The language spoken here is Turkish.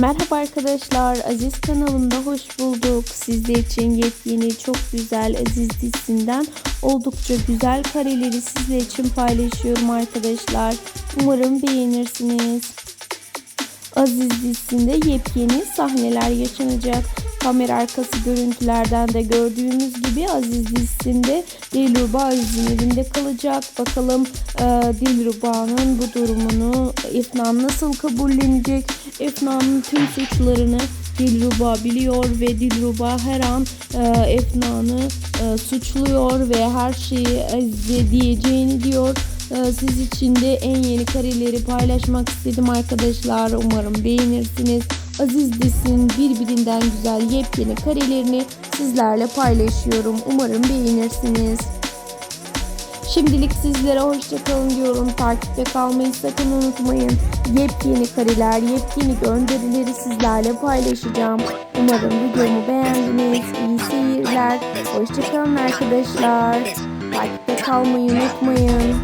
Merhaba arkadaşlar, Aziz kanalımda hoş bulduk. Sizler için yepyeni, çok güzel Aziz dizisinden oldukça güzel kareleri sizler için paylaşıyorum arkadaşlar. Umarım beğenirsiniz. Aziz dizisinde yepyeni sahneler yaşanacak. Kamera arkası görüntülerden de gördüğümüz gibi Aziz dizisinde Dilruba Aziz'in evinde kalacak. Bakalım e, Dilruba'nın bu durumunu Efnan nasıl kabullenecek? Efna'nın tüm suçlarını Dilruba biliyor ve Dilruba her an e, Efna'nı e, suçluyor ve her şeyi Aziz'e diyeceğini diyor. Ee, Siz için de en yeni kareleri paylaşmak istedim arkadaşlar. Umarım beğenirsiniz. Aziz Desin birbirinden güzel yepyeni karelerini sizlerle paylaşıyorum. Umarım beğenirsiniz. Şimdilik sizlere hoşçakalın diyorum. Takipte kalmayı sakın unutmayın. Yepyeni kareler, yepyeni gönderileri sizlerle paylaşacağım. Umarım videomu beğendiniz. İyi seyirler. Hoşçakalın arkadaşlar. Takipte kalmayı unutmayın.